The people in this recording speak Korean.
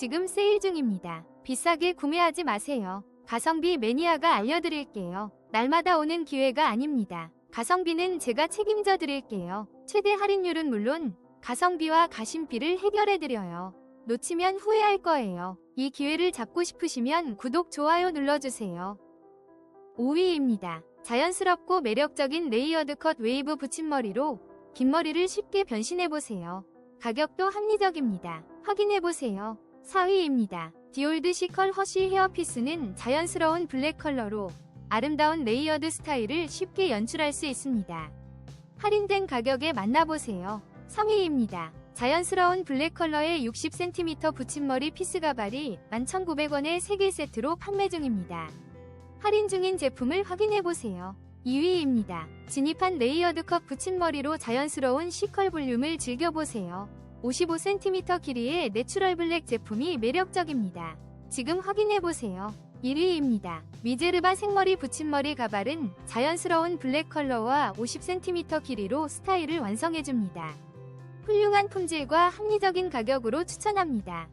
지금 세일 중입니다. 비싸게 구매하지 마세요. 가성비 매니아가 알려드릴게요. 날마다 오는 기회가 아닙니다. 가성비는 제가 책임져 드릴게요. 최대 할인율은 물론 가성비와 가심비를 해결해 드려요. 놓치면 후회할 거예요. 이 기회를 잡고 싶으시면 구독, 좋아요 눌러주세요. 5위입니다. 자연스럽고 매력적인 레이어드 컷 웨이브 붙임머리로 긴 머리를 쉽게 변신해보세요. 가격도 합리적입니다. 확인해보세요. 4위입니다. 디올드 시컬 허쉬 헤어피스는 자연스러운 블랙 컬러로 아름다운 레이어드 스타일을 쉽게 연출할 수 있습니다. 할인된 가격에 만나보세요. 3위입니다. 자연스러운 블랙 컬러의 60cm 붙임머리 피스 가발이 11,900원의 3개 세트로 판매 중입니다. 할인 중인 제품을 확인해보세요. 2위입니다. 진입한 레이어드 컷 붙임머리로 자연스러운 시컬 볼륨을 즐겨보세요. 55cm 길이의 내추럴 블랙 제품이 매력적입니다. 지금 확인해보세요. 1위입니다. 미제르바 생머리 붙임머리 가발은 자연스러운 블랙 컬러와 50cm 길이로 스타일을 완성해줍니다. 훌륭한 품질과 합리적인 가격으로 추천합니다.